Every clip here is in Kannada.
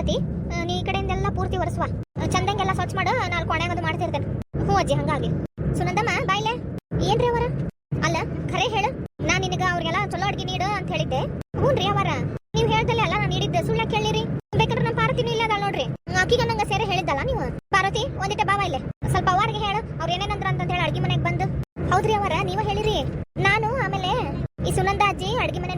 ಪಾರ್ವತಿ ನೀ ಈ ಕಡೆಯಿಂದೆಲ್ಲ ಪೂರ್ತಿ ಒರೆಸುವ. ಚಂದಂಗೆಲ್ಲ ಸ್ವಚ್ಛ ಮಾಡು, ನಾನು ಕೊನೆಗೆ ಅದು ಮಾಡ್ತಿರ್ತೇನೆ. ಹ್ಞೂ ಅಜ್ಜಿ, ಹಂಗಾಗಿ. ಸುನಂದಮ್ಮ ಬಾಯ್ಲೆ ಏನ್ರಿ ಅವರ? ಅಲ್ಲ, ಖರೆ ಹೇಳು. ನಾ ನಿನಗ ಅವ್ರಿಗೆಲ್ಲ ಚಲೋ ಅಡ್ಗೆ ನೀಡು ಅಂತ ಹೇಳಿದ್ದೆ. ಹ್ಞೂನ್ರಿ ಅವರ. ನೀವ್ ಹೇಳ್ದಲ್ಲ ಅಲ್ಲ, ನಾನು ನೀಡಿದ್ದೆ. ಸುಳ್ಳ ಕೇಳಿರಿ. ಬೇಕಾದ್ರೆ ನಮ್ಮ ಪಾರ್ವತಿನೂ ಇಲ್ಲ ಅದಾಳ ನೋಡ್ರಿ. ಆಕಿಗೆ ನಂಗೆ ಸೇರೆ ಹೇಳಿದ್ದಲ್ಲ ನೀವು? ಪಾರ್ವತಿ ಒಂದಿಟ ಬಾವ ಇಲ್ಲೇ. ಸ್ವಲ್ಪ ಅವರಿಗೆ ಹೇಳು. ಅವ್ರು ಏನೇನಂದ್ರ ಅಂತ ಹೇಳಿ ಅಡ್ಗೆ ಮನೆಗೆ ಬಂದು. ಹೌದ್ರಿ ಅವರ, ನೀವ ಹೇಳಿರಿ. ನಾನು ಆಮೇಲೆ ಈ ಸುನಂದ ಅಜ್ಜಿ ಅಡ್ಗೆ ಮನೆ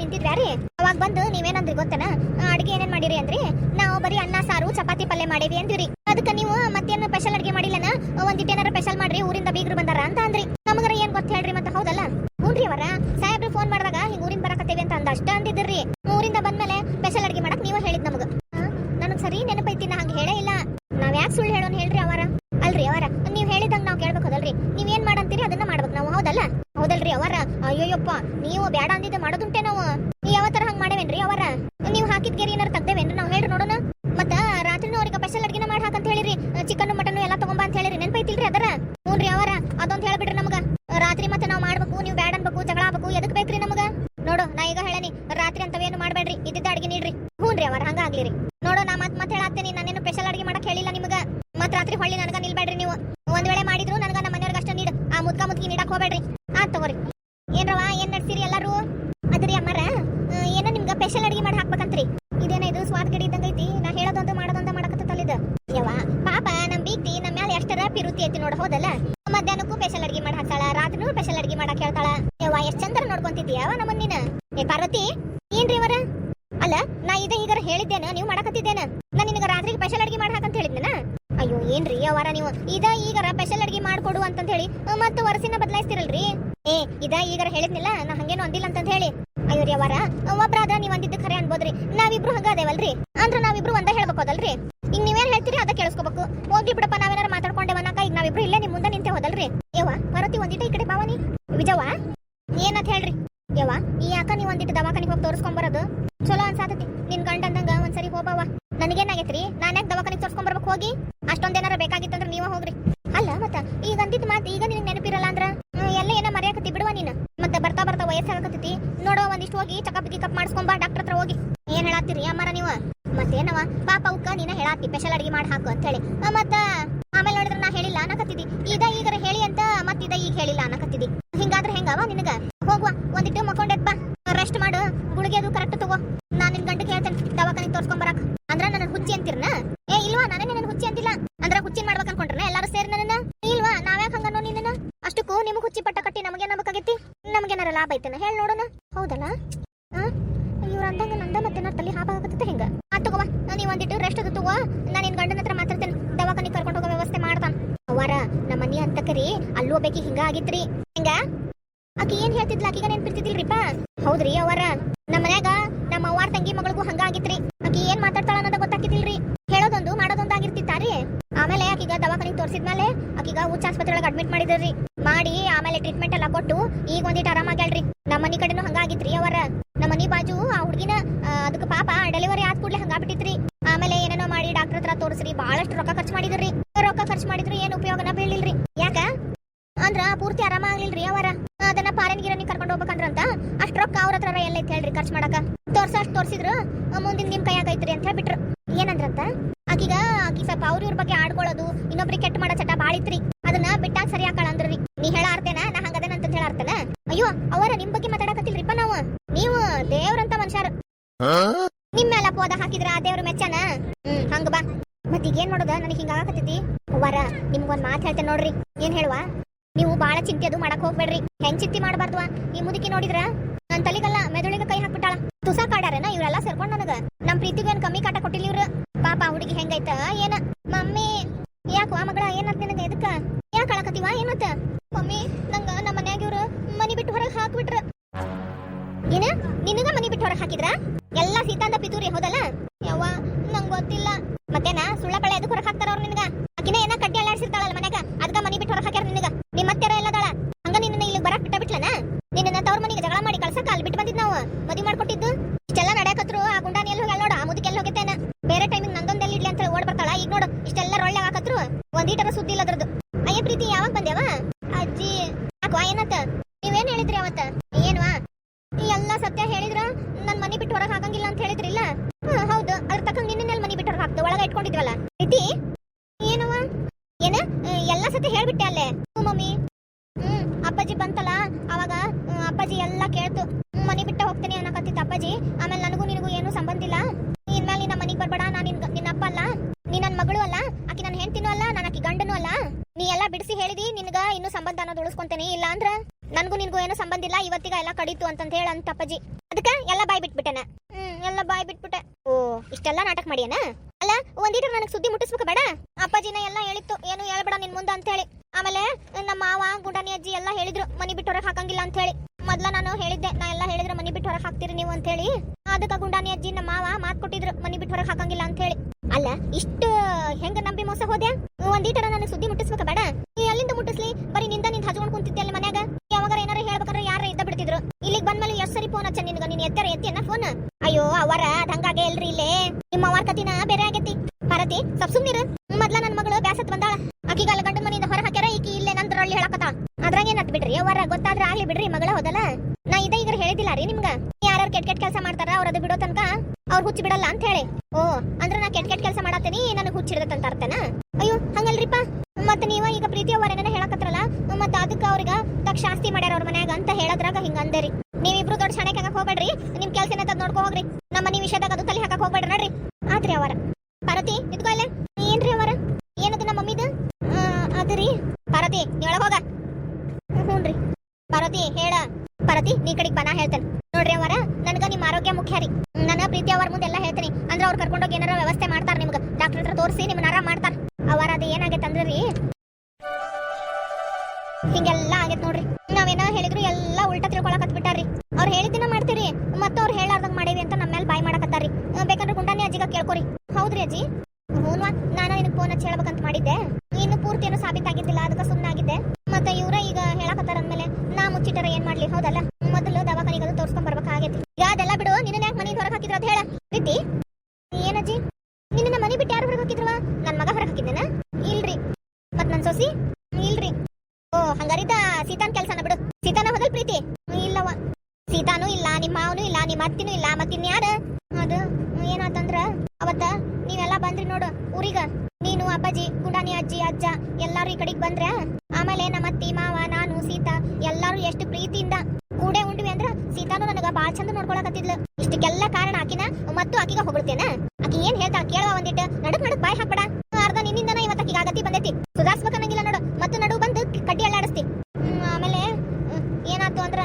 ಅವಾಗ ಬಂದು ನೀವೇನಂದ್ರಿ ಗೊತ್ತೇನ? ಅಡ್ಗೆ ಏನೇನ್ ಮಾಡಿರಿ ಅಂದ್ರಿ, ನಾವು ಬರೀ ಅನ್ನ, ಸಾರು, ಚಪಾತಿ ಪಲ್ಯ ಮಾಡೇವಿ ಅಂದಿವ್ರಿ ಅದಕ್ಕೆ ನೀವು ಮತ್ತೇನು ಸ್ಪೆಷಲ್ ಅಡುಗೆ ಮಾಡಿಲ್ಲನ? ಒಂದಿಟ್ಟೇನಾರ ಸ್ಪೆಷಲ್ ಮಾಡ್ರಿ, ಊರಿಂದ ಬೀಗರು ಬಂದಾರ ಅಂತ ಅಂದ್ರಿ. ನಮಗರ ಏನ್ ಗೊತ್ತ ಹೇಳ್ರಿ ಮತ್ತೆ, ಹೌದಲ್ಲ? ಹ್ಞೂನ್ರಿ ಅವರ, ಸಾಹೇಬ್ರು ಫೋನ್ ಮಾಡಿದಾಗ, ಹಿಂಗ್ ಊರಿಂದ ಬರಕತ್ತೇವಿ ಅಂತ ಅಂದ ಅಷ್ಟ ಅಂದಿದ್ರಿ ಊರಿಂದ ಬಂದ್ಮೇಲೆ ಸ್ಪೆಷಲ್ ಅಡುಗೆ ಮಾಡಕ್ ನೀವು ಹೇಳಿದ್ ನಮಗ. ನನಗ್ ಸರಿ ನೆನಪೈತಿನ ನಾ ಹಂಗ ಹೇಳೇ ಇಲ್ಲ ನಾವ್ ಯಾಕೆ ಸುಳ್ಳು ಹೇಳೋನ್ ಹೇಳ್ರಿ ಅವರ? ಅಲ್ರಿ ಅವರ, ನೀವ್ ಹೇಳಿದಂಗ ನಾವ್ ಕೇಳ್ಬೇಕು ಹೌದಲ್ರಿ ನೀವ್ ಏನ್ ಮಾಡಂತೀರಿ ಅದನ್ನ ಮಾಡ್ಬೇಕು ನಾವು, ಹೌದಲ್ಲ? ಹೌದಲ್ರಿ ಅವರ. ಅಯ್ಯೋಯಪ್ಪ ನೀವು ಬೇಡ ಅಂದಿದ್ದು ಮಾಡೋದುಂಟೆ ನಾವು ನೀವ್ ಯಾವ ತರ ಹಂಗ್ ಮಾಡೇವೇನ್ರಿ ಅವರ ನೀವ್ ಹಾಕಿದ್ ಗೆರಿ ಏನಾರ ತಗ್ದೇವೇನ್ರಿ? ನಾವು ಹೇಳ್ರಿ ನೋಡೋಣ. ಮತ್ತ ರಾತ್ರಿನೂ ಅವ್ರಿಗೆ ಸ್ಪೆಷಲ್ ಅಡ್ಗೆನ ಮಾಡಿ ಹಾಕಂತ ಹೇಳಿರಿ. ಚಿಕನ್ ಮಟನ್ ಎಲ್ಲ ತಗೊಂಬ ಅಂತ ಹೇಳಿರಿ. ನೆನ್ಪೈತಿಲ್ರಿ ಅದರ? ಹ್ಞೂನ್ರಿ ಅವರ? ಅದೊಂದು ಹೇಳ್ಬಿಡ್ರಿ ನಮಗ. ರಾತ್ರಿ ಮತ್ತೆ ನಾವು ಮಾಡ್ಬೇಕು, ನೀವು ಬ್ಯಾಡ್ ಅನ್ಬೇಕು, ಜಗಳ ಆಗ್ಬೇಕು, ಎದಕ್ ಬೇಕ್ರಿ ನಮಗ? ನೋಡು, ನಾ ಈಗ ಹೇಳೇನಿ, ರಾತ್ರಿ ಅಂತವೇನು ಮಾಡ್ಬೇಡ್ರಿ, ಇದ್ದಿದ್ದ ಅಡ್ಗೆ ನೀಡ್ರಿ. ಹ್ಞೂನ್ರಿ ಅವರ, ಹಂಗ ಆಗ್ಲಿರಿ. ನೋಡು, ನಾ ಮತ್ ಮತ್ತೆ ಹೇಳತ್ತೀನಿ ನಾನೇನು ಸ್ಪೆಷಲ್ ಅಡ್ಗೆ ಮಾಡಕ್ ಹೇಳಿಲ್ಲ ನಿಮಗ. ಮತ್ ರಾತ್ರಿ ಹೊಳ್ಳಿ ನನಗ ನಿಲ್ಬೇಡ್ರಿ ನೀವು. ಒಂದ್ ವೇಳೆ ಮಾಡಿದ್ರು, ನನಗ ನಮ್ಮ ಮನೆಯವ್ರಿಗೆ ಅಷ್ಟ ನೀಡ್. ಆ ಮುದ್ಕ ಮುದ್ಕಿ ನೀಡಕ್ ಹೋಗ್ಬೇಡ್ರಿ ಆತ್ ತಗೋರಿ ಏನ್ರವ ಏನ್ ನಡ್ಸಿರಿ ಎಲ್ಲಾರು ಅದ್ರಿ ಅಮ್ಮರ ಆ, ಏನೋ ನಿಮ್ಗ ಸ್ಪೆಷಲ್ ಅಡ್ಗೆ ಮಾಡಿ ಹಾಕ್ಬೇಕಂತ್ರಿ ಇದೇನ ಇದು ಸ್ವಾದ ಗಡಿ ಇದ್ದಂಗ ಐತಿ ನಾ ಹೇಳೋದೊಂದು ಮಾಡೋದೊಂದು ಮಾಡಕತ್ತಲ್ಲಿದ ಯವ್ವ ಪಾಪ ನಮ್ ಬೀಗ್ತಿ ನಮ್ಮ ಮ್ಯಾಲ ಎಷ್ಟರ ಪಿರುತಿ ಐತಿ ನೋಡ ಹೌದಲ್ಲ ಮಧ್ಯಾಹ್ನಕ್ಕೂ ಸ್ಪೆಷಲ್ ಅಡ್ಗೆ ಮಾಡಿ ಹಾಕ್ತಾಳ ರಾತ್ರಿನೂ ಸ್ಪೆಷಲ್ ಅಡ್ಗೆ ಮಾಡಕ್ ಹೇಳ್ತಾಳ ಯವ್ವ ಎಷ್ಟ್ ಚಂದ್ರ ನೋಡ್ಕೊಂತಿದ್ಯವ ನಮ್ಮ ನೀನ ಏ ಪಾರ್ವತಿ ಏನ್ರಿ ಅವರ ಅಲ್ಲ ನಾ ಇದ ಈಗಾರ ಹೇಳಿದ್ದೇನ ನೀವು ಮಾಡಕತ್ತಿದ್ದೇನ ನಾ ನಿನಗ ರಾತ್ರಿಗೆ ಸ್ಪೆಷಲ್ ಅಡ್ಗೆ ಮಾಡಿ ಹಾಕಂತ ಹೇಳಿದ್ನ ಅಯ್ಯೋ ಏನ್ರಿ ಅವರ ನೀವು ಇದ ಈಗಾರ ಸ್ಪೆಷಲ್ ಅಡಿಗೆ ಮಾಡ್ಕೊಡು ಅಂತ ಹೇಳಿ ಮತ್ತೆ ವರ್ಷಿನ ಬದಲಾಯಿಸ್ತಿರಲ್ರಿ? ಏ, ಇದ ಈಗಾರ ಹೇಳಿದ್ನಿಲ್ಲ, ನಾ ಹಂಗೇನು ಅಂದಿಲ್ಲ ಅಂತ ಹೇಳಿ. ಅಯ್ಯೋ ಯಾವಾರ ಒಬ್ರಾದ ನೀವ್ ಅಂದಿದ್ದು ಖರೆ ಅನ್ಬೋದ್ರಿ. ನಾವಿಬ್ರು ಹಂಗ ಅದೇವಲ್ರಿ? ಅಂದ್ರ ನಾವಿಬ್ರು ಒಂದ ಹೇಳ್ಬೇಕಲ್ರಿ ಈಗ ನೀವೇನ್ ಹೇಳ್ತೀರಿ ಅದ ಕೇಳಿಸ್ಕೋಬೇಕು. ಹೋಗ್ಲಿ ಬಿಡಪ್ಪ, ನಾವೇನಾರ ಮಾತಾಡ್ಕೊಂಡೆ ಅನ್ನಕ ಈಗ ನಾವಿಬ್ರು ಇಲ್ಲೇ ನಿಮ್ ಮುಂದೆ ನಿಂತೆ ಹೋದಲ್ರಿ. ಯವ್ವ, ಮರತಿ ಒಂದಿಟ ಈ ಕಡೆ ಬಾವನಿ ವಿಜವ ಏನಂತ ಹೇಳ್ರಿ? ಯವ್ವ, ಈ ಯಾಕ ನೀವ್ ಒಂದಿಟ್ಟು ದವಾಖಾನಿಗೆ ಹೋಗಿ ತೋರಿಸ್ಕೊಂಡ್ ಬರೋದು ಚಲೋ ಅನ್ಸಾತತಿ. ನಿನ್ ಗಂಡ ಅಂದಂಗ ಒಂದ್ಸರಿ ಹೋಗವ ನನಗೇನಾಗೈತ್ರಿ? ನಾನ್ ಯಾಕೆ ದವಾಖಾನಿಗೆ ತೋರಿಸ್ಕೊಂಬರ್ಬೇಕು ಹೋಗಿ ಅಷ್ಟೊಂದೇನಾರ ಬೇಕಾಗಿತ್ತಂದ್ರ ನೀವ ಹೋಗ್ರಿ ಅಲ್ಲ ಮತ್ತ ಈಗ ಅಂದಿದ್ ಮಾತ್ ಈಗ ನಿನಗ್ ನೆನಪಿರಲ್ಲ ಅಂದ್ರ ಹ್ಮ್, ಎಲ್ಲ ಏನ ಮರ್ಯಾಕತ್ತಿ ಬಿಡುವ ನೀನು ಮತ್ತೆ ಬರ್ತಾ ಬರ್ತಾ ವಯಸ್ಸಾಗಕತ್ತೈತಿ ನೋಡೋ ಒಂದಿಷ್ಟು ಹೋಗಿ ಚೆಕಪ್ ಗಿಕಪ್ ಮಾಡಿಸ್ಕೊಂಬ ಡಾಕ್ಟರ್ ಹತ್ರ ಹೋಗಿ ಏನ್ ಹೇಳತ್ತೀರಿ ಅಮ್ಮರ ನೀವು ಮತ್ತೇನವ ಪಾಪ ಅವಕ್ಕ ಹೇಳಾತಿ ಸ್ಪೆಷಲ್ ಅಡಿಗೆ ಮಾಡಿ ಹಾಕು ಅಂತ ಹೇಳಿ. ಮತ್ತ ಆಮೇಲೆ ನೋಡಿದ್ರ ನಾ ಹೇಳಿಲ್ಲ ಅನ್ನಕತ್ತಿದ್ದಿ. ಇದ ಈಗರ ಹೇಳಿ ಅಂತ ಮತ್ ಇದ ಈಗ ಹೇಳಿಲ್ಲ ಅನ್ನಕತ್ತಿದ್ದಿ. ಹಿಂಗಾದ್ರೆ ಹೆಂಗವ ನಿನಗ? ಹೋಗುವ, ಒಂದಿಟ್ಟು ಮಕ್ಕೊಂಡೆತ್ ಬಾ. ರೆಸ್ಟ್ ಮಾಡು. ಗುಳಿಗೆ ಅದು ಕರೆಕ್ಟ್ ತಗೋ ನಾನ್ ನಿನ್ ಗಂಟಗೆ ಹೇಳ್ತೇನೆ ದವಾಖಾನಿಗೆ ತೋರ್ಸ್ಕೊಂಡ್ ಬರಾಕ್ ಅಂದ್ರ ನನ್ನ ಹುಚ್ಚಿ ಅಂತಿರ್ನ ಏ ಇಲ್ವಾ ನಾನೇ ನನ್ನ ಹುಚ್ಚಿ ಅಂತಿಲ್ಲ ಅಂದ್ರ ಹುಚ್ಚಿನ ಮಾಡ್ಬೇಕ್ ಅನ್ಕೊಂಡ್ರನ ಎಲ್ಲಾರು ಸೇರಿ ನನ್ನ ಇಲ್ವಾ ನಾವ್ಯಾಕ ಹಂಗನೋ ನಿನ್ನ ಅಷ್ಟಕ್ಕೂ ನಿಮ್ಗ್ ಹುಚ್ಚಿ ಪಟ್ಟ ಕಟ್ಟಿ ನಮಗೆ ನಮಗಾಗೈತಿ ನಮಗೇನಾರ ಲಾಭ ಐತನ ಹೇಳ್ ನೋಡೋಣ ಹೌದಲ್ಲ ಆ ಇವ್ರ ಅಂದಂಗ ನಂದ ಮತ್ತೆ ನಾ ತಲೆ ಹಾಪಾಗತ್ತೆ ಹೆಂಗ ಆ ತಗೋವಾ ನೀವ್ ಒಂದಿಟ್ಟು ರೆಸ್ಟ್ ಅದು ತಗೋ ನಾನು ನಿನ್ ಗಂಡನ ಹತ್ರ ಮಾತಾಡ್ತೇನೆ ದವಾಖಾನಿಗೆ ಕರ್ಕೊಂಡು ಹೋಗೋ ವ್ಯವಸ್ಥೆ ಮಾಡ್ತಾನ ಅವರ ನಮ್ಮ ಅಂತಕರಿ ಅಲ್ಲೂ ಬೇಕಿ ಹಿಂಗ ಆಗಿತ್ರಿ. ಹಿಂಗ? ಆಕಿ ಏನ್ ಹೇಳ್ತಿದ್ಲ? ಆಕಿಗ ನೆನ್ಪಿರ್ತಿದ್ದಿಲ್ರಿಪ್ಪ ಹೌದ್ರಿ ಅವರ ನಮ್ಮ ಮನ್ಯಾಗ ನಮ್ಮ ಅವ್ವಾರ ತಂಗಿ ಮಗಳಿಗೂ ಹಂಗ ಆಗಿತ್ರಿ. ಆಕಿ ಏನ್ ಮಾತಾಡ್ತಾಳ ಅನ್ನೋದ ಗೊತ್ತಾಕಿದಿಲ್ರಿ ಹೇಳೋದೊಂದು ಮಾಡೋದೊಂದು ಆಗಿರ್ತಿತ್ತಾರಿ. ಆಮೇಲೆ ಆಕಿಗ ದವಾಖಾನಿಗೆ ತೋರಿಸಿದ್ಮೇಲೆ ಆಕಿಗ ಹುಚ್ಚ ಆಸ್ಪತ್ರೆ ಒಳಗೆ ಅಡ್ಮಿಟ್ ಮಾಡಿದ್ರಿ. ಮಾಡಿ ಆಮೇಲೆ ಟ್ರೀಟ್ಮೆಂಟ್ ಎಲ್ಲ ಕೊಟ್ಟು ಈಗ ಒಂದಿಟ್ಟು ಆರಾಮಾಗ್ಯಾಳ್ರಿ ನಮ್ಮ ಮನಿ ಕಡೆನೂ ಹಂಗಾಗಿತ್ರಿ ಅವರ ನಮ್ಮ ಮನಿ ಬಾಜು ಆ ಹುಡುಗಿನ ಅದಕ್ಕೆ ಪಾಪ ಡೆಲಿವರಿ ಆದ ಕೂಡಲೇ ಹಂಗಾಗ್ಬಿಟ್ಟಿತ್ರಿ ಆಮೇಲೆ ಏನೇನೋ ಮಾಡಿ ಡಾಕ್ಟರ್ ಹತ್ರ ತೋರಿಸ್ರಿ. ಬಹಳಷ್ಟು ರೊಕ್ಕ ಖರ್ಚು ಮಾಡಿದ್ರಿ. ರೊಕ್ಕ ಖರ್ಚು ಮಾಡಿದ್ರು ಏನು ಉಪಯೋಗನ ಬೀಳಿಲ್ರಿ ಯಾಕ ಅಂದ್ರ ಪೂರ್ತಿ ಆರಾಮ ಆಗ್ಲಿಲ್ರಿ ಅವರ ಅದನ್ನ ಪಾರನ್ ಗಿರನಿ ಕರ್ಕೊಂಡು ಹೋಗ್ಬೇಕಂದ್ರಂತ ಅಷ್ಟ್ ರೊಕ್ಕ ಅವ್ರ ಹತ್ರ ಎಲ್ಲೈತಿ ಹೇಳ್ರಿ ಖರ್ಚು ಮಾಡಕ. ತೋರ್ಸ ಅಷ್ಟ್ ತೋರ್ಸಿದ್ರು ಮುಂದಿನ ನಿಮ್ ಕೈಯಾಗ ಐತ್ರಿ ಅಂತ ಹೇಳ್ಬಿಟ್ರು. ಏನಂದ್ರಂತ? ಆಕೀಗ ಆಕಿ ಸ್ವಲ್ಪ ಅವ್ರ ಇವ್ರ ಬಗ್ಗೆ ಆಡ್ಕೊಳ್ಳೋದು ಇನ್ನೊಬ್ರಿಗೆ ಕೆಟ್ಟ ಮಾಡೋ ಚಟ ಬಾಳಿತ್ರಿ ಅದನ್ನ ಬಿಟ್ಟಾಗ ಸರಿ ಹಾಕಳ ಅಂದ್ರಿ ನೀ ಹೇಳಾರ್ತೇನ ನಾ ಹಂಗದೇನ ಅಂತ ಹೇಳಾರ್ತೇನ ಅಯ್ಯೋ ಅವರ ನಿಮ್ ಬಗ್ಗೆ ಮಾತಾಡಕತ್ತಿಲ್ರಿಪ್ಪ ನಾವು? ನೀವು ದೇವ್ರಂತ ಮನುಷ್ಯರು. ನಿಮ್ ಮೇಲೆ ಅಪವಾದ ಹಾಕಿದ್ರ ಆ ದೇವ್ರ ಮೆಚ್ಚನ? ಹ್ಮ್ ಹಂಗ ಬಾ. ಮತ್ತೀಗ ಏನ್ ಮಾಡೋದ? ನನಗೆ ಹಿಂಗಾಗಕತ್ತೈತಿ ವರ ನಿಮ್ಗೊಂದ್ ಮಾತು ಹೇಳ್ತೇನೆ ನೋಡ್ರಿ. ಏನ್ ಹೇಳುವ? ನೀವು ಬಹಳ ಚಿಂತೆ ಅದು ಮಾಡಕ್ ಹೋಗ್ಬೇಡ್ರಿ. ಹೆಂಗ್ ಚಿಂತೆ ಮಾಡಬಾರ್ದು ಈ ಮುದುಕಿ ನೋಡಿದ್ರ? ನನ್ ತಲೆಗಲ್ಲ ಮೆದುಳಿಗೆ ಕೈ ಹಾಕ್ಬಿಟ್ಟಾಳ. ತುಸ ಕಾಡ್ಯಾರನ ಇವರೆಲ್ಲ ಸೇರ್ಕೊಂಡ್ ನನಗ. ನಮ್ ಪ್ರೀತಿಗೆ ಏನ್ ಕಮ್ಮಿ ಕಾಟ ಕೊಟ್ಟಿಲ್ಲ ಇವ್ರ. ಪಾಪ ಹುಡುಗಿ ಹೆಂಗೈತ, ಏನ? ಮಮ್ಮಿ, ಯಾಕೋ ಮಗಳ ಏನಂತ ನಿನಗ ಎದಕ್ಕ? ಯಾಕ ಕಳಕತಿವ ಏನಂತ? ಮಮ್ಮಿ, ನಂಗ ನಮ್ಮ ಮನ್ಯಾಗ ಇವ್ರು ಮನಿ ಬಿಟ್ಟು ಹೊರಗೆ ಹಾಕ್ಬಿಟ್ರ. ಏನ? ನಿನಗ ಮನಿ ಬಿಟ್ಟು ಹೊರಗೆ ಹಾಕಿದ್ರ? ಎಲ್ಲಾ ಸೀತಾಂದ ಪಿತೂರಿ ಹೋದಲ್ಲ? ಯವ್ವ, ನಂಗ್ ಗೊತ್ತಿಲ್ಲ. ಮತ್ತೇನ ಸುಳ್ಳ ಪಳೆ ಎದಕ್ ಹೊರಗೆ ಹಾಕ್ತಾರ ಅವ್ರು ನಿನಗ ಆಕಿನ ಏನ ಕಡ್ಡಿ ಅಲ್ಲಾಡ್ಸಿರ್ತಾಳಲ್ಲ ಮನ್ಯಾಗ ಅದಕ್ಕ ಮನಿ ಬಿಟ್ಟು ಹೊರಗೆ ಹಾಕ್ಯಾರ ನಿನಗ ನಿಮ್ಮ ಅತ್ತೆರ ಎಲ್ಲದಾಳ ಹಂಗ ನಿನ್ನ ಇಲ್ಲಿ ಬರಕ್ ಬಿಟ್ಟ ಬಿಟ್ಲನ ನಿನ್ನ ತವ್ರ ಮನಿಗೆ ಜಗಳ ಮಾಡಿ ಕಳ್ಸಕ್ಕ ಅಲ್ಲಿ ಬಿಟ್ಟು ಬಂದಿದ್ ನಾವು ಮದಿ ಮಾಡ್ಕೊಟ್ಟಿದ್ದು ಇಷ್ಟೆಲ್ಲ ನಡೆಯಕತ್ರು ಆ ಗುಂಡಾನಿ ಎಲ್ಲಿ ಹೋಗಿ ನೋಡ ಆ ಮುದುಕಿ ಎಲ್ಲಿ ಹೋಗಿತ್ತೇನ ಬೇರೆ ಟೈಮಿಗೆ ನಂದೊಂದ್ ಎಲ್ಲಿ ಇಡ್ಲಿ ಅಂತ ಹೇಳಿ ಓಡ್ ಬರ್ತಾಳ ಈಗ ನೋಡು ಇಷ್ಟೆಲ್ಲ ರೊಳ್ಳೆ ಹಾಕತ್ರು ಒಂದೀಟರ ಸುದ್ದಿ ಇಲ್ಲ ಅದ್ರದ್ದು ಅಯ್ಯ ಪ್ರೀತಿ ಯಾವಾಗ ಬಂದ್ಯಾವ ಅಜ್ಜಿ ಯಾಕೋ ಏನತ್ತ ನೀವೇನ್ ಹೇಳಿದ್ರಿ ಅವತ್ತ ಏನ್ವಾ ಎಲ್ಲ ಸತ್ಯ ಹೇಳಿದ್ರ? ನನ್ ಮನಿ ಬಿಟ್ಟು ಹೊರಗೆ ಹಾಕಂಗಿಲ್ಲ ಅಂತ ಹೇಳಿದ್ರಿಲ್ಲ? ಹ್ಮ್, ಹೌದು. ಅದ್ರ ತಕ್ಕ ನಿನ್ನೆಲ್ಲ ಮನಿ ಬಿಟ್ಟು ಹೊರಗೆ ಹಾಕ್ತು ಒಳಗ ಇಟ್ಕೊಂಡಿದ್ವಲ್ಲ. ಪ್ರೀತಿ ಏನವ ಏನ? ಎಲ್ಲ ಸತಿ ಹೇಳ್ಬಿಟ್ಟೆ ಅಲ್ಲೇ. ಹ್ಞೂ ಮಮ್ಮಿ. ಹ್ಮ್ ಅಪ್ಪಾಜಿ ಬಂತಲ್ಲ? ಅವಾಗ ಅಪ್ಪಾಜಿ ಎಲ್ಲ ಕೇಳ್ತು. ಹ್ಮ್, ಮನೆ ಬಿಟ್ಟ ಹೋಗ್ತೀನಿ ಅನ್ನಕತ್ತಿತ್ತು ಅಪ್ಪಾಜಿ. ಆಮೇಲೆ ನನಗೂ ನಿನಗೂ ಏನು ಸಂಬಂಧ ಇಲ್ಲ. ಇನ್ಮೇಲೆ ನಿನ್ನ ಮನಿಗ್ ಬರ್ಬೇಡ. ನಾನು ನಿನ್ ನಿನ್ನ ಅಪ್ಪ ಅಲ್ಲ. ನೀ ನನ್ನ ಮಗಳು ಅಲ್ಲ. ಆಕಿ ನನ್ನ ಹೆಂಡ್ತಿನೂ ಅಲ್ಲ. ನಾನು ಆಕಿ ಗಂಡನೂ ಅಲ್ಲ. ನೀ ಎಲ್ಲ ಬಿಡಿಸಿ ಹೇಳಿದಿ. ನಿನ್ಗ ಇನ್ನೂ ಸಂಬಂಧ ಅನ್ನೋದು ಉಳಿಸ್ಕೊಂತೇನೆ. ಇಲ್ಲ ಅಂದ್ರ? ನನ್ಗೂ ನಿನ್ಗೂ ಏನೋ ಸಂಬಂಧ ಇಲ್ಲ, ಇವತ್ತಿಗ ಎಲ್ಲ ಕಡಿತು ಅಂತಂತ ಹೇಳ ಅಂತ ಅಪ್ಪಾಜಿ. ಅದಕ್ಕ ಎಲ್ಲ ಬಾಯ್ ಬಿಟ್ಬಿಟ್ಟೆನ? ಹ್ಮ್, ಎಲ್ಲ ಬಾಯ್ ಬಿಟ್ಬಿಟ್ಟೆ. ಓ, ಇಷ್ಟೆಲ್ಲ ನಾಟಕ ಮಾಡಿಯನ? ಅಲ್ಲ ಒಂದಿಟ್ರೆ ನನಗೆ ಸುದ್ದಿ ಮುಟ್ಟಿಸ್ಬೇಕು ಬೇಡ? ಅಪ್ಪಾಜಿನ ಎಲ್ಲ ಹೇಳಿತ್ತು, ಏನು ಹೇಳ್ಬೇಡ ನಿನ್ ಮುಂದೆ ಅಂತ ಹೇಳಿ. ಆಮೇಲೆ ನಮ್ಮ ಮಾವ ಗುಂಡಾನಿ ಅಜ್ಜಿ ಎಲ್ಲ ಹೇಳಿದ್ರು, ಮನಿ ಬಿಟ್ಟು ಹೊರಗೆ ಹಾಕಂಗಿಲ್ಲ ಅಂತ ಹೇಳಿ. ಮೊದ್ಲ ನಾನು ಹೇಳಿದ್ದೆ, ನಾ ಎಲ್ಲ ಹೇಳಿದ್ರೆ ಮನಿ ಬಿಟ್ಟು ಹೊರಗೆ ಹಾಕ್ತೀರಿ ನೀವು ಅಂತ ಹೇಳಿ. ಅದಕ್ಕ ಗುಂಡಾನಿ ಅಜ್ಜಿ ನಮ್ಮ ಮಾವ ಮಾತ್ ಕೊಟ್ಟಿದ್ರು, ಮನಿ ಬಿಟ್ಟು ಹೊರಗೆ ಹಾಕಂಗಿಲ್ಲ ಅಂತ ಹೇಳಿ. ಅಲ್ಲ, ಇಷ್ಟು ಹೆಂಗ ನಂಬಿ ಮೋಸ ಹೋದ್ಯಾ? ಒಂದೀಟರ ನನಗೆ ಸುದ್ದಿ ಅವ್ರು ಹುಚ್ಚಿ ಬಿಡಲ್ಲ ಅಂತ ಹೇಳಿ. ಓ, ಅಂದ್ರೆ ನಾ ಕೆಟ್ಟ ಕೆಟ್ಟ ಕೆಲಸ ಮಾಡತ್ತೀನಿ, ನನಗೆ ಅಂತ ಅರ್ಥನ? ಅಯ್ಯೋ, ಹಂಗಲ್ರಿಪ್ಪ? ಮತ್ತೆ ನೀವ ಈಗ ಪ್ರೀತಿ ಅವರ ಏನೇನ ಹೇಳಕತ್ರಲ್ಲ ಮತ್ತ ಅದಕ್ಕ ಅವ್ರಿಗ ತಕ್ಕ ಶಾಸ್ತಿ ಮಾಡ್ಯಾರ ಅವ್ರ ಮನ್ಯಾಗ ಅಂತ ಹೇಳದ್ರಾಗ ಹಿಂಗ ಅಂದೇರಿ. ನೀವಿಬ್ರು ದೊಡ್ಡ ಶಾಣೆಕ್ ಹಾಕಕ್ ಹೋಗ್ಬೇಡ್ರಿ, ನಿಮ್ ಕೆಲ್ಸ ಏನಂತ ನೋಡ್ಕೊ ಹೋಗ್ರಿ. ನಮ್ಮ ಮನಿ ವಿಷಯದಾಗ ಅದು ತಲೆ ಹಾಕಕ್ ಹೋಗ್ಬೇಡ್ರಿ ನೋಡ್ರಿ. ಆದ್ರಿ ಅವರ ಪಾರ್ವತಿ, ಇದ್ಕೋ ನೀ ಏನ್ರಿ ಅವರ ಏನದು ನಮ್ಮ ಮಮ್ಮಿದು? ಅದರಿ ಪಾರ್ವತಿ, ನೀ ಒಳಗ್ ಹೋಗ. ಹ್ಞೂನ್ರಿ ಪಾರ್ವತಿ, ಹೇಳ. ಪಾರ್ವತಿ, ನೀ ಕಡೆಗೆ ಬನ ಹೇಳ್ತೇನೆ. ನೋಡ್ರಿ ಅವರ ನನಗ ನಿಮ್ಮ ಆರೋಗ್ಯ ಮುಖ್ಯ ರೀ. ಎಲ್ಲ ಹೇಳ್ತೀನಿ. ಅಂದ್ರೆ ಅವ್ರು ಕರ್ಕೊಂಡೋಗಿ ಏನಾರ ವ್ಯವಸ್ಥೆ ಮಾಡ್ತಾರ ನಿಮ್ಗೆ. ಡಾಕ್ಟರ್ ಹತ್ರ ತೋರಿಸಿ ನಿಮ್ಮನ್ನ ಆರಾಮ್ ಮಾಡ್ತಾರ. ಅವರ ಅದು ಏನಾಗೈತೆ ಅಂದ್ರೆ ರೀ? ಹಿಂಗೆಲ್ಲ ಆಗೈತೆ ನೋಡ್ರಿ. ನಾವೇನೋ ಹೇಳಿದ್ರು ಎಲ್ಲ ಉಲ್ಟಾ ತಿಳ್ಕೊಳಕ್ ಹತ್ಬಿಟ್ಟಾರ್ರಿ ಅವ್ರು ಹೇಳಿದ್ದಿನ ಮಾಡ್ತೀರಿ. ಮತ್ತೆ ಅವ್ರು ಹೇಳಾರ್ದಂಗ್ ಮಾಡೇವಿ ಅಂತ ನಮ್ಮ ಮೇಲೆ ಬಾಯ್ ಮಾಡಕತ್ತಾರ್ರಿ ಬೇಕಂದ್ರೆ ಗುಂಡಾನೇ ಅಜ್ಜಿಗ ಕೇಳ್ಕೊರಿ. ಹೌದ್ರಿ ಅಜ್ಜಿ? ಹೂನ್ವಾ ನಾನು ನಿನಗೆ ಫೋನ್ ಹಚ್ಚಿ ಹೇಳ್ಬೇಕಂತ ಮಾಡಿದ್ದೆ. ಇನ್ನು ಪೂರ್ತಿ ಏನೂ ಸಾಬೀತಾಗಿದ್ದಿಲ್ಲ. ಅದಕ್ಕೆ ಸುಮ್ಮನಾಗಿದ್ದೆ ಮತ್ತೆ ಇವ್ರ ಈಗ ಹೇಳಕತ್ತಾರ ಅಂದ್ಮೇಲೆ ನಾ ಮುಚ್ಚಿಟ್ಟರ ಏನ್ ಮಾಡ್ಲಿ ಹೌದಲ್ಲ ಮೊದಲು ದವಾಖಾನಿಗೆ ಅದು ತೋರ್ಸ್ಕೊಂಡ್ ಬರ್ಬೇಕಾಗೈತಿ ಈಗ ಅದೆಲ್ಲ ಬಿಡು ನಿನ್ನ ಯಾಕೆ ಮನೆಗೆ ಹೊರಗೆ ಹಾಕಿದ್ರು ಅಂತ ಹೇಳ ಪ್ರೀತಿ ಏನಜ್ಜಿ ನಿನ್ನ ಮನೆ ಬಿಟ್ಟು ಯಾರು ಹೊರಗೆ ಹಾಕಿದ್ರವ ನನ್ನ ಮಗ ಹೊರಗೆ ಹಾಕಿದ್ದೇನ ಇಲ್ರಿ ಮತ್ ನನ್ ಸೊಸಿ ಇಲ್ರಿ ಓ ಹಂಗಾರಿದ ಸೀತಾನ್ ಕೆಲ್ಸನ ಬಿಡು ಸೀತಾನ ಹೋದಲ್ ಪ್ರೀತಿ ಇಲ್ಲವ ಸೀತಾನೂ ಇಲ್ಲ ನಿಮ್ಮ ಮಾವನು ಇಲ್ಲ ನಿಮ್ಮ ಅತ್ತಿನೂ ಇಲ್ಲ ಮತ್ತಿನ್ಯಾರ ಅದು ಏನಾತಂದ್ರ ಅವತ್ತ ನೀವೆಲ್ಲ ಬಂದ್ರಿ ನೋಡು ಊರಿಗ ನೀನು ಅಪ್ಪಾಜಿ ಗುಂಡಾನಿ ಅಜ್ಜಿ ಅಜ್ಜ ಎಲ್ಲಾರು ಈ ಕಡೆಗ್ ಬಂದ್ರ? ಆಮೇಲೆ ನಮ್ಮ ಅತ್ತಿ ಮಾವ, ನಾನು, ಸೀತಾ, ಎಲ್ಲಾರು ಎಷ್ಟು ಪ್ರೀತಿಯಿಂದ ಕೂಡೆ ಉಂಡ್ವಿ ಅಂದ್ರ ಸೀತಾನು ನನಗ ಬಾಳ ಚಂದ ನೋಡ್ಕೊಳಕತ್ತಿದ್ಲು. ಇಷ್ಟಕ್ಕೆಲ್ಲ ಕಾರಣ ಆಕಿನ ಮತ್ತು ಆಕಿಗ ಹೊಗಳ್ತೇನ. ಆಕಿ ಏನ್ ಹೇಳ್ತಾ ಕೇಳುವ ಒಂದಿಟ್ಟು ನಡಕ್ ನಡಕ್ ಬಾಯ್ ಹಾಕ್ಬೇಡ. ಅರ್ಧ ನಿನ್ನಿಂದನ ಇವತ್ತ ಆಕಿಗೆ ಆಗತಿ ಬಂದೈತಿ. ಸುಧಾರಿಸ್ಬೇಕನ್ನಂಗಿಲ್ಲ ನೋಡು. ಮತ್ತು ನಡು ಬಂದು ಕಡ್ಡಿ ಅಲ್ಲಾಡಿಸ್ತಿ. ಆಮೇಲೆ ಏನಾತು ಅಂದ್ರ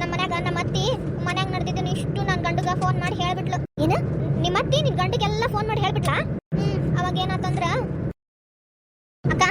ನಮ್ಮ ಮನ್ಯಾಗ ನಮ್ಮ ಅತ್ತಿ ಮನ್ಯಾಗ ನಡೆದಿದ್ದು ಇಷ್ಟು ನನ್ನ ಗಂಡಗ ಫೋನ್ ಮಾಡಿ ಹೇಳ್ಬಿಟ್ಲು. ಏನ? ನಿಮ್ಮ ಅತ್ತಿ ನಿನ್ ಗಂಡಗೆಲ್ಲ ಫೋನ್ ಮಾಡಿ ಹೇಳ್ಬಿಟ್ಲಾ? ಅಕ್ಕ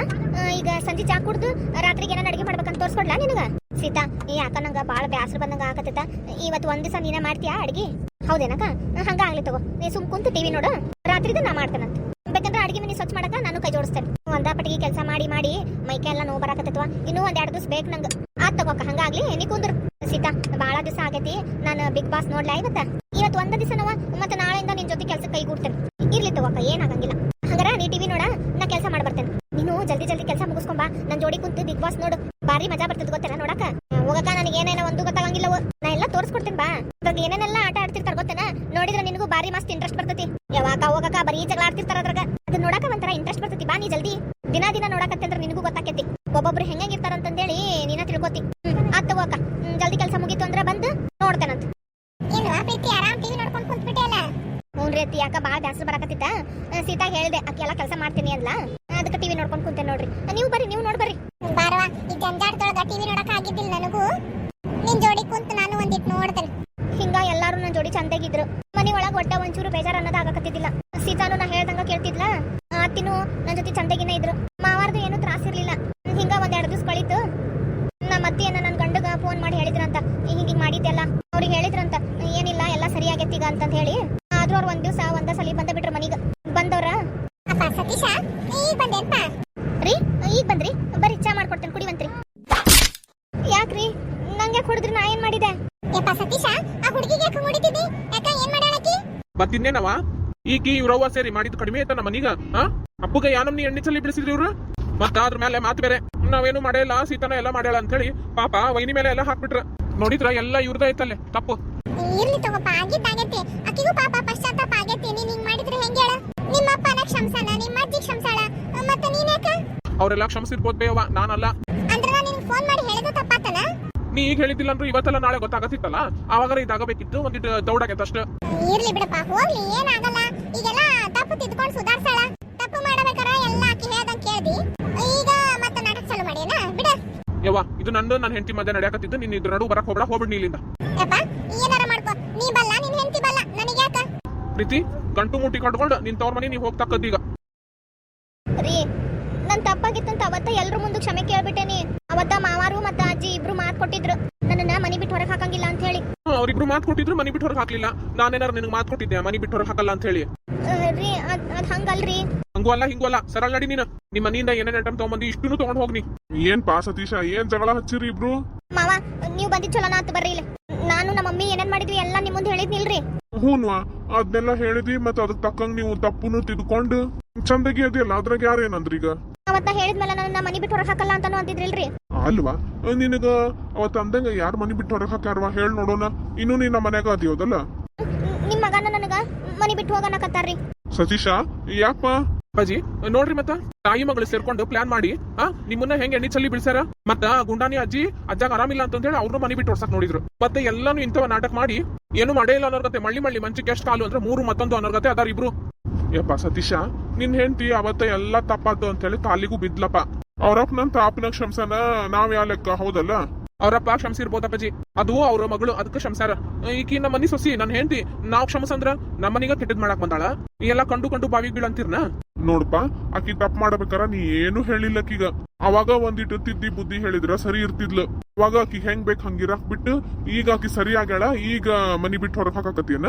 ಈಗ ಸಂಜೆ ಚಾ ಕುಡ್ದು ರಾತ್ರಿಗೆ ಏನಾರ ಅಡಿಗೆ ಮಾಡ್ಬೇಕಂತ ತೋರ್ಸ್ಕೊಡ್ಲಾ ನಿನಗ? ಸೀತಾ ಈ ಅಕ್ಕ, ನಂಗ ಬಾಳ ಬ್ಯಾಸರ ಬಂದಂಗ ಆಗತ್ತ ಇವತ್ತು ಒಂದ್ ದಿವಸ ನೀನೇ ಮಾಡ್ತೀಯಾ ಅಡಿಗೆ? ಹೌದೇನಕ್ಕ? ಹಂಗ ಆಗ್ಲಿ ತಗೋ. ನೀ ಸುಮ್ ಕುಂತು ಟಿವಿ ನೋಡು. ರಾತ್ರಿದ ನಾ ಮಾಡ್ತೇನಂತ. ಬೇಕಂದ್ರೆ ಅಡಿಗೆ ಮನೆ ಸ್ವಚ್ಛ ಮಾಡಕ ನಾನು ಕೈ ಜೋಡಿಸ್ತೇನೆ. ಒಂದ ಪಟ್ಟಿಗೆ ಕೆಲಸ ಮಾಡಿ ಮಾಡಿ ಮೈಕೆ ಎಲ್ಲ ನೋವು ಬರಾಕತ್ತವಾ ಇನ್ನೂ ಒಂದ್ ಎರಡು ದಿವಸ ಬೇಕು ನಂಗ. ಆತ್ ತಗೋಕ ಹಂಗಾಗ್ಲಿ ನೀ ಕುಂದ್ರು. ಸೀತಾ, ಬಾಳ ದಿವಸ ಆಗೈತಿ. ನಾನು ಬಿಗ್ ಬಾಸ್ ನೋಡ್ಲಾ ಇವತ್ತ? ಇವತ್ತು ಒಂದ ದಿವಸನವ ಮತ್ತೆ ನಾಳೆಯಿಂದ ನಿನ್ ಜೊತೆ ಕೆಲಸ ಕೈ ಕೂಡ್ತೇನೆ ಇರ್ಲಿ ತಗೋಕ ಏನಾಗಂಗಿಲ್ಲ ಹಂಗಾರ ನೀ ಟಿವಿ ನೋಡ ನಾ ಕೆಲಸ ಮಾಡಿ ಬರ್ತೇನೆ ನೀನು ಜಲ್ದಿ ಜಲ್ದಿ ಕೆಲಸ ಮುಗಿಸ್ಕೊಂಬಾ ನನ್ ಜೋಡಿ ಕುಂತು ಬಿಗ್ ಬಾಸ್ ನೋಡು ಬಾರಿ ಮಜಾ ಬರ್ತದ ಗೊತ್ತೇನ ನೋಡಕ ಹೋಗಕ ನನಗೆ ಏನೇನೋ ಒಂದು ಗೊತ್ತಾಗಂಗಿಲ್ಲ ನಾ ಎಲ್ಲ ತೋರಿಸ್ಕೊಡ್ತೀನಿ ಬಾ. ಅದ್ರಾಗ ಏನೇನೆಲ್ಲ ಆಟ ಆಡ್ತಿರ್ತಾರ ಗೊತ್ತೇನ? ನೋಡಿದ್ರೆ ನಿನಗೂ ಬಾರಿ ಮಸ್ತ್ ಇಂಟ್ರೆಸ್ಟ್ ಬರ್ತೈತಿ. ಯಾವಾಗ ಹೋಗಕ ಬರೀ ಜಗಳ ಆಡ್ತಿರ್ತಾರ ಅದ್ರಾಗ. ಅದು ನೋಡಕ ಒಂಥರ ಇಂಟ್ರೆಸ್ಟ್ ಬರ್ತೈತಿ. ಬಾ ನೀ ಜಲ್ದಿ. ದಿನ ದಿನ ನೋಡಕತ್ತೆ ಅಂದ್ರೆ ನಿನಗೂ ಗೊತ್ತಾಕೈತಿ. ಒಬ್ಬೊಬ್ರು ಹೆಂಗಿರ್ತಾರ ಅಂತಂದೇಳಿ ನೀನ ತಿಳ್ಕೊತಿ. ಆತ್ ತಗೋಕ ಹ್ಮ್, ಜಲ್ದಿ ಕೆಲಸ ಮುಗೀತು ಅಂದ್ರ ಬಂದು ನೋಡ್ತೇನಂತ. ಯಾಕ ಭಾಳ ಬ್ಯಾಸರ ಬರಾಕತ್ತಿತ್ತ? ಸೀತಾ ಹೇಳ್ದೆ ಅಕ್ಕಿ ಎಲ್ಲ ಕೆಲಸ ಮಾಡ್ತೀನಿ ಅಲ್ಲ ಅದಕ್ಕೆ ಟಿವಿ ನೋಡ್ಕೊಂಡು ಕುಂತೆ ನೋಡ್ರಿ ಆ, ನೀವು ಬರ್ರಿ ನೀವು ನೋಡ್ಬರ್ರಿ ಬಾರವಾ ಈ ಜಂಜಾಟದೊಳಗ ಟಿವಿ ನೋಡಕ್ ಆಗಿದ್ದಿಲ್ಲ ನನಗೂ ನಿನ್ ಜೋಡಿ ಕುಂತು ನಾನು ಒಂದಿಟ್ ನೋಡ್ತೇನೆ ಹಿಂಗ ಎಲ್ಲಾರು ನನ್ನ ಜೋಡಿ ಚಂದಾಗಿದ್ರು. ಮನಿ ಒಳಗ ಒಟ್ಟ ಒಂಚೂರು ಬೇಜಾರ್ ಅನ್ನೋದು ಆಗಕತ್ತಿದ್ದಿಲ್ಲ. ಸೀತಾನು ನಾ ಹೇಳ್ದಂಗ ಕೇಳ್ತಿದ್ಲ? ಆತಿನೂ ನನ್ನ ಜೊತೆ ಚಂದಾಗಿನ ಇದ್ರು. ಮತ್ತಿನ್ನೇನವ ಈಕಿ ಇವ್ರವ್ವ ಸೇರಿ ಮಾಡಿದ್ ಕಡಿಮೆ ಆಯ್ತಾ ನಮ್ಮ ಮನೀಗ ಹಾ ಅಪ್ಪುಗ ಯಾನಮ್ನಿ ಎಣ್ಣೆ ಚಲ್ಲಿ ಬಿಡಿಸಿದ್ರಿ ಇವ್ರು? ಮತ್ತ ಅದ್ರ ಮೇಲೆ ಮಾತು ಬೇರೆ. ನಾವೇನು ಮಾಡೇಲ್ಲ ಸೀತಾನ ಎಲ್ಲ ಮಾಡ್ಯಾಳ ಅಂತ ಹೇಳಿ ಪಾಪ ವೈನಿ ಮೇಲೆ ಎಲ್ಲ ಹಾಕ್ಬಿಟ್ರ. ನೋಡಿದ್ರ ಎಲ್ಲ ಇವ್ರದ ಐತಲ್ಲೇ ತಪ್ಪು. ಇರ್ಲಿ ಅವರೆಲ್ಲ ಕ್ಷಮಿಸಿರ್ಬೋದು ಬೇವ ನಾನಲ್ಲ. ಅಂದ್ರೆ ನಾನು ಫೋನ್ ಮಾಡಿ ನೀ ಈಗ ಹೇಳಿದ್ದಿಲ್ಲ ಅಂದ್ರೆ ಇವತ್ತೆಲ್ಲ ನಾಳೆ ಗೊತ್ತಾಗತ್ತಿತ್ತಲ್ಲ? ಅವಾಗ ಇದಾಗಬೇಕಿತ್ತು ಒಂದಿಟ್ಟು ದೌಡಾಗೈತೆ ಅಷ್ಟೇ. ಇರ್ಲಿ ಬಿಡಪ್ಪ ಹೋಗ್ಲಿ ಏನಾಗಲ್ಲ. ಈಗೆಲ್ಲ ತಪ್ಪು ತಿದ್ಕೊಂಡು ಸುಧಾರ್ಸಳ ತಪ್ಪು ಮಾಡಬೇಕಾರ ಎಲ್ಲ ಆಕಿ ಹೇಳ್ದಂಗ್ ಕೇಳ್ದಿ. ಈಗ ಮತ್ತೆ ನಾಟಕ ಚಾಲು ಮಾಡೇನ ಬಿಡ. ಯವ್ವ ಇದು ನಂದು ನನ್ನ ಹೆಂಡತಿ ಮಧ್ಯ ನಡೆಯಕತ್ತಿದ್ದು ನೀನು ಇದ್ರ ನಡು ಬರಕ್ ಹೋಗ್ಬೇಡ ಹೋಗ್ಬಿಡ್ ಇಲ್ಲಿಂದ ಯಪ್ಪ ಏನಾರ ಮಾಡ್ಕೋ. ನೀ ಬಲ್ಲ ನಿನ್ ಹೆಂಡತಿ ಬಲ್ಲ. ನನಗೆ ಯಾಕ ಪ್ರೀತಿ ಗಂಟು ಮುಟ್ಟಿ ಕಟ್ಕೊಂಡು ನಿನ್ ತವ್ರ ಮನೆ ನೀ ಹೋಗ್ತಕ್ಕದ್ದು ಈಗ ರೀ ನನ್ ತಪ್ಪಾಗಿತ್ತಂತ ಅವತ್ತ ಎಲ್ರ ಮುಂದೆ ಕ್ಷಮೆ ಕೇಳ್ಬಿಟ್ಟೇನಿ ಅವತ್ತ ಮಾವಾರು ಮತ್ತ ಅಜ್ಜಿ ಇಬ್ರು ಮಾತ್ ಕೊಟ್ಟಿದ್ರು ನನ್ನನ್ನ ಮನಿ ಬಿಟ್ಟು ಹೊರಗೆ ಹಾಕಂಗಿಲ್ಲ ಅಂತ ಹೇಳಿ ಹ್ಮ್, ಅವ್ರಿಬ್ರು ಮಾತ್ ಕೊಟ್ಟಿದ್ರು ಮನಿ ಬಿಟ್ಟು ಹೊರಗೆ ಹಾಕ್ಲಿಲ್ಲ. ನಾನೇನಾರ ನಿನಗೆ ಮಾತ್ ಕೊಟ್ಟಿದ್ದೆ ಮನಿ ಬಿಟ್ಟು ಹೊರಗೆ ಹಾಕಲ್ಲ ಅಂತ ಹೇಳಿ. ರೀ ಅದ್ ಅದ್ ಹಂಗಲ್ರಿ. ಹಂಗೂ ಅಲ್ಲ ಹಿಂಗೂ ಅಲ್ಲ. ಸರಳ ನಡಿ ನೀನು. ನಿಮ್ಮ ಮನೆಯಿಂದ ಏನೇನ್ ಐಟಮ್ ತಗೊಂಬಂದಿ ಇಷ್ಟನ್ನು ತಗೊಂಡ್ ಹೋಗ್ನಿ ಏನ್ ಪಾ ಸತೀಶ ಏನ್ ಜಗಳ ಹಚ್ಚಿರಿ ಇಬ್ರು? ಮಾವ ನೀವ್ ಬಂದಿದ್ ಚಲೋನ ಅಂತ ಬರ್ರಿ ಇಲ್ಲಿ. ನಾನು ನಮ್ಮ ಮಮ್ಮಿ ಏನೇನ್ ಮಾಡಿದ್ವಿ ಎಲ್ಲ ನಿಮ್ ಮುಂದೆ ಹೇಳಿದ್ನಿಲ್ರಿ ಹೂನ್ವಾ ಅದನ್ನೆಲ್ಲ ಹೇಳಿದ್ವಿ ಮತ್ತೆ ಅದಕ್ಕೆ ತಕ್ಕಂಗ್ ನೀವು ತಪ್ಪುನು ತಿದ್ಕೊಂಡು. ಚಂದಗಿ ಅದಿಯಲ್ಲ ಅದ್ರಾಗ ಯಾರೇನಂದ್ರೀಗ ಈಗ ಅವತ್ತ ಹೇಳಿದ್ಮೇಲೆ ನನ್ನ ಮನಿ ಬಿಟ್ಟು ಹೊರಗೆ ಹಾಕಲ್ಲ ಅಂತಾನು ಅಂತಿದ್ರಿಲ್ರಿ ಅಲ್ವಾ? ನಿನಗ ಅವತ್ತ ಅಂದಂಗ ಯಾರ್ ಮನಿ ಬಿಟ್ಟು ಹೊರಗ್ ಹಾಕ್ಯಾರವಾ? ಹೇಳ್ ನೋಡೋಣ. ಇನ್ನು ನೀ ನಮ್ಮ ಮನ್ಯಾಗ ಅದಿಯೋದಲ್ಲ ನಿಮ್ಮ ಮಗನ ನನಗ ಮನಿ ಬಿಟ್ಟು ಹೋಗನಕತ್ತಾರ್ರಿ ಸತೀಶ ಯಾಕಪ್ಪ ಅಪ್ಪಾಜಿ ನೋಡ್ರಿ ಮತ್ತ. ತಾಯಿ ಮಗಳು ಸೇರ್ಕೊಂಡು ಪ್ಲಾನ್ ಮಾಡಿ. ಆ ನಿಮ್ಮನ್ನ ಹೆಂಗ್ ಎಣ್ಣಿ ಚಲ್ಲಿ ಬಿಡ್ಸಾರ ಮತ್ತ ಗುಂಡಾನಿ ಅಜ್ಜಿ ಅಜ್ಜಾಗ ಆರಾಮಿಲ್ಲ ಅಂತ ಹೇಳಿ ಅವ್ರನ್ನ ಮನಿ ಬಿಟ್ಟು ಓಡ್ಸಕ್ ನೋಡಿದ್ರು. ಮತ್ತೆ ಎಲ್ಲಾನು ಇಂಥವ ನಾಟಕ ಮಾಡಿ ಏನು ಮಾಡೇ ಇಲ್ಲ ಅನ್ನೋರ್ಗತೆ. ಮಳ್ಳಿ ಮಳ್ಳಿ ಮಂಚಕ್ಕೆ ಎಷ್ಟು ಕಾಲು ಅಂದ್ರೆ ಮೂರು ಮತ್ತೊಂದು ಅನ್ನೋರ್ಗತೆ ಅದಾರ ಇಬ್ರು. ಯಪ್ಪ ಸತೀಶ ನಿನ್ ಹೆಂಡತಿ ಅವತ್ತ ಎಲ್ಲಾ ತಪ್ಪಾದ್ದು ಅಂತ ಹೇಳಿ ತಾಲಿಗೂ ಬಿದ್ಲಪ್ಪ. ಅವರಪ್ಪನಂತ ನನ್ ತಾಪನ ಕ್ಷಮ್ಸನ ನಾವ್ ಯಾವ ಲೆಕ್ಕ? ಹೌದಲ್ಲ? ಅವರಪ್ಪ ಕ್ಷಮಿಸಿರ್ಬೋದಪ್ಪಾಜಿ ಅದು ಅವ್ರ ಮಗಳು ಅದಕ್ಕೆ ಕ್ಷಮಸಾರ. ಈಕಿ ನಮ್ಮ ಮನಿ ಸೊಸಿ ನನ್ನ ಹೆಂಡತಿ ನಾವ್ ಕ್ಷಮಸಂದ್ರ ನಮ್ಮನಿಗ ಕೆಟ್ಟದ್ ಮಾಡಕ್ ಬಂದಾಳ? ಈ ಎಲ್ಲ ಕಂಡು ಕಂಡು ಬಾವಿಗೆ ಬೀಳಂತೀರ್ನ? ನೋಡ್ಪ ಆಕಿ ತಪ್ಪ ಮಾಡ್ಬೇಕಾರ ನೀ ಏನು ಹೇಳಿಲ್ಲಕ್ಕೀಗ ಅವಾಗ ಒಂದಿಟ್ಟು ತಿದ್ದಿ ಬುದ್ಧಿ ಹೇಳಿದ್ರ ಸರಿ ಇರ್ತಿದ್ಲು. ಅವಾಗ ಆಕಿ ಹೆಂಗ್ ಬೇಕ್ ಹಂಗಿರಾಕ್ ಬಿಟ್ಟು ಈಗ ಆಕಿ ಸರಿ ಆಗ್ಯಾಳ ಈಗ ಮನಿ ಬಿಟ್ಟು ಹೊರಗ್ ಹಾಕಕತ್ತೀನ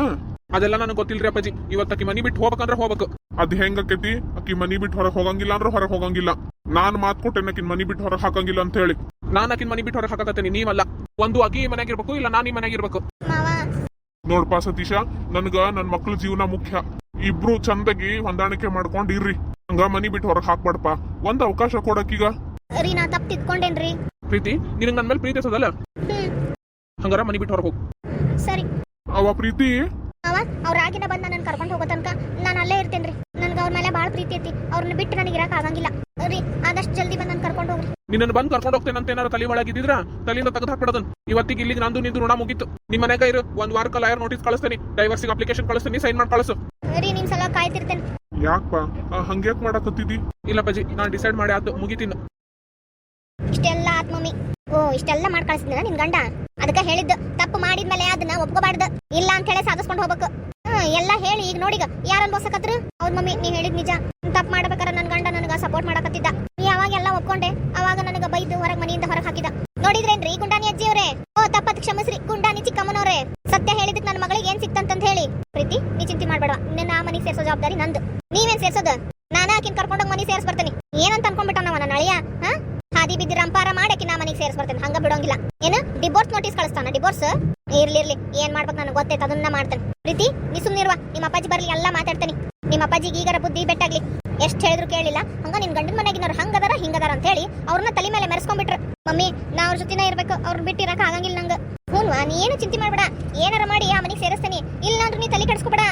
ಅದೆಲ್ಲ ನನಗೆ ಗೊತ್ತಿಲ್ರಿ ಅಪ್ಪಾಜಿ. ಇವತ್ತಕ್ಕೆ ಮನಿ ಬಿಟ್ಟು ಹೋಗ್ಬೇಕಂದ್ರೆ ಹೋಗ್ಬೇಕು. ಅದ್ ಹೆಂಗ್ ಆಕೈತಿ? ಆಕಿ ಮನಿ ಬಿಟ್ಟು ಹೊರಗೆ ಹೋಗಂಗಿಲ್ಲ ಅಂದ್ರೆ ಹೊರಗೆ ಹೋಗಂಗಿಲ್ಲ. ನಾನ್ ಮಾತ್ ಕೊಟ್ಟೆನ ಆಕಿನ್ ಮನಿ ಬಿಟ್ಟು ಹೊರಗ್ ಹಾಕಂಗಿಲ್ಲ ಅಂತ ಹೇಳಿ. ನಾನ್ ಆಕಿನ ಮನಿ ಬಿಟ್ಟು ಹೊರಗೆ ಹಾಕತೇನಿ ನೀವಲ್ಲ. ಒಂದು ಅಕಿ ಈ ಮನ್ಯಾಗಿರ್ಬೇಕು ಇಲ್ಲ ನಾನು ಈ ಮನ್ಯಾಗಿರ್ಬೇಕು ಇರ್ಬೇಕು? ನೋಡ್ಪಾ ಸತೀಶ ನನ್ಗ ನನ್ ಮಕ್ಳ ಜೀವನ ಮುಖ್ಯ. ಇಬ್ರು ಚಂದಾಗಿ ಹೊಂದಾಣಿಕೆ ಮಾಡ್ಕೊಂಡ್ ಇರ್ರಿ. ಹಂಗ ಮನಿ ಬಿಟ್ಟು ಹೊರಗ್ ಹಾಕ್ಬಾಡ್ಪ. ಒಂದ್ ಅವಕಾಶ ಕೊಡಕ್ಕೀಗ. ರೀ ನಾ ತಪ್ಪು ತಿದ್ಕೊಂಡೇನ್ರಿ. ಪ್ರೀತಿ ನಿನಗ್ ನನ್ನ ಮೇಲೆ ಪ್ರೀತಿ ಇರ್ತದಲ್ಲ ಹಂಗಾರ ಮನಿ ಬಿಟ್ಟು ಹೊರಗೆ ಹೋಗು. ಸರಿ. ಅವ ಪ್ರೀತಿ? ಅವ್ರ ಆಗಿನ ಬಂದ ನನ್ನ ಕರ್ಕೊಂಡು ಹೋಗೋ ತನಕ ನಾನು ಅಲ್ಲೇ ಇರ್ತೇನ್ರಿ ನನ್ಗೆ ಅವ್ರ ಮೇಲೆ ಭಾಳ ಪ್ರೀತಿ ಐತಿ. ಅವ್ರನ್ನ ಬಿಟ್ಟು ನನಗೆ ಇರಕ್ ಆಗಂಗಿಲ್ಲ. ರೀ ಆದಷ್ಟು ಜಲ್ದಿ ಬಂದ್ ಕರ್ಕೊಂಡು ಹೋಗ್ರಿ. ನಿನ್ನ ಬಂದು ಕರ್ಕೊಂಡು ಹೋಗ್ತೇನೆ ಅಂತ ಏನಾರ ತಲೆ ಒಳಗಿದ್ರ ತಲೆಯಿಂದ ತೆಗೆದು ಹಾಕ್ಬಿಡೋದನ್. ಇವತ್ತಿಗೆ ಇಲ್ಲಿಗೆ ನಂದು ನಿಂದು ಋಣ ಮುಗಿತು. ನಿಮ್ಮ ಮನೆಗ ಇರು ಒಂದ್ ವಾರಕ್ಕೆ ಲಾಯರ್ ನೋಟಿಸ್ ಕಳಿಸ್ತೇನೆ. ಡೈವರ್ಸಿಗೆ ಅಪ್ಲಿಕೇಶನ್ ಕಳಿಸ್ತೇನೆ ಸೈನ್ ಮಾಡಿ ಕಳಿಸು. ರೀ ನಿಮ್ ಸಲ ಕಾಯ್ತಿರ್ತೇನೆ. ಯಾಕಪ್ಪ ಹಂಗ್ಯಾಕ್ ಮಾಡಕತ್ತಿದಿ ಇಲ್ಲ ಪಜಿ ನಾನು ಡಿಸೈಡ್ ಮಾಡಿ ಆತು ಮುಗಿತೀನಿ. ಇಷ್ಟೆಲ್ಲ ಆತ್ ಮಮ್ಮಿ. ಓ ಇಷ್ಟೆಲ್ಲ ಮಾಡಿ ಕಳಿಸಿದ್ನ ನಿನ್ ಗಂಡ? ಅದಕ್ಕ ಹೇಳಿದ್ದು ತಪ್ಪು ಮಾಡಿದ್ಮೇಲೆ ಅದನ್ನ ಒಪ್ಕೋಬಾರ್ದು. ಇಲ್ಲ ಅಂತ ಹೇಳಿ ಸಾಧಿಸ್ಕೊಂಡು ಹೋಗ್ಬೇಕು. ಎಲ್ಲ ಹೇಳಿ, ಈಗ ನೋಡಿಗ ಯಾರ ಅನ್ಬೋಸಕತ್ರು ಅವ್ರ ಮಮ್ಮಿ, ನೀ ಹೇಳಿದ್ ನಿಜ. ತಪ್ಪು ಮಾಡ್ಬೇಕಾರ ನನ್ ಗಂಡ ನನಗ ಸಪೋರ್ಟ್ ಮಾಡಕತ್ತಿದ್ದ. ನೀ ಅವಾಗ ಎಲ್ಲ ಒಪ್ಕೊಂಡೆ, ಅವಾಗ ನನಗ ಬೈದು ಹೊರಗ್ ಮನೆಯಿಂದ ಹೊರಗ್ ಹಾಕಿದ ನೋಡಿದ್ರೇನ್ರಿ, ಗುಂಡಾನಿ ಅಜ್ಜಿ ಅವರೇ ಓ, ತಪ್ಪತ್, ಕ್ಷಮಸ್ರಿ, ಗುಂಡಾನಿ ಚಿಕ್ಕಮ್ಮನವ್ರೆ. ಸತ್ಯ ಹೇಳಿದಕ್ ನನ್ನ ಮಗಳಿಗೆ ಏನ್ ಸಿಕ್ತಂತ ಹೇಳಿ. ಪ್ರೀತಿ, ನೀ ಚಿಂತೆ ಮಾಡ್ಬೇಡ. ನಿನ್ನ ಆ ಮನಿ ಸೇರ್ಸೋ ಜವಾಬ್ದಾರಿ ನಂದು. ನೀವೇನ್ ಸೇರ್ಸೋದು? ನಾನ ಆಕಿನ್ ಕರ್ಕೊಂಡೋಗ್ ಮನಿ ಸೇರ್ಸ್ ಬರ್ತೀನಿ ಏನಂತ ಅನ್ಕೊಂಡ್ಬಿಟ್ಟ ನಾವ ನನ್ನ ಅಳಿಯ? ಹಾದಿ ಬಿದ್ದಿ ರಂಪಾರ ಮಾಡಕ್ಕೆ ನಾ ಮನೆಗೆ ಸೇರ್ಸ್ ಬರ್ತೇನೆ ಹಂಗ ಬಿಡೋಂಗಿಲ್ಲ. ಏನು? ಡಿವೋರ್ಸ್ ನೋಟಿಸ್ ಕಳಿಸ್ತಾನ ಡಿವೋರ್ಸ್ ಇರ್ಲಿ ಇರ್ಲಿ. ಏನ್ ಮಾಡ್ಬೇಕು ನನಗೆ ಗೊತ್ತೈತೆ, ಅದನ್ನ ಮಾಡ್ತೇನೆ. ಪ್ರೀತಿ ನೀ ಸುಮ್ನಿರುವ ನಿಮ್ಮ ಅಪ್ಪಾಜಿ ಬರ್ಲಿ, ಎಲ್ಲ ಮಾತಾಡ್ತೇನೆ. ನಿಮ್ಮ ಅಪ್ಪಾಜಿಗೆ ಈಗಾರ ಬುದ್ಧಿ ಬೆಟ್ಟಾಗ್ಲಿ. ಎಷ್ಟು ಹೇಳಿದ್ರು ಕೇಳಿಲ್ಲ. ಹಂಗ ನಿನ್ ಗಂಡನ ಮನೆಗಿನವ್ರು ಹಂಗದಾರ, ಹಿಂಗದಾರ ಅಂತ ಹೇಳಿ ಅವ್ರನ್ನ ತಲೆ ಮೇಲೆ ಮೆರೆಸ್ಕೊಂಡ್ಬಿಟ್ರು. ಮಮ್ಮಿ ನಾ ಅವ್ರ ಜೊತೆನೇ ಇರ್ಬೇಕು. ಅವ್ರನ್ನ ಬಿಟ್ಟಿರಕ ಆಗಂಗಿಲ್ಲ ನಂಗ. ಹೂನ್ವಾ, ನೀನು ಚಿಂತೆ ಮಾಡ್ಬೇಡ. ಏನಾರ ಮಾಡಿ ಆ ಮನೆಗೆ ಸೇರಿಸ್ತೀನಿ. ಇಲ್ಲ ನೀ ತಲೆ ಕೆಡಿಸ್ಕೊಬೇಡ.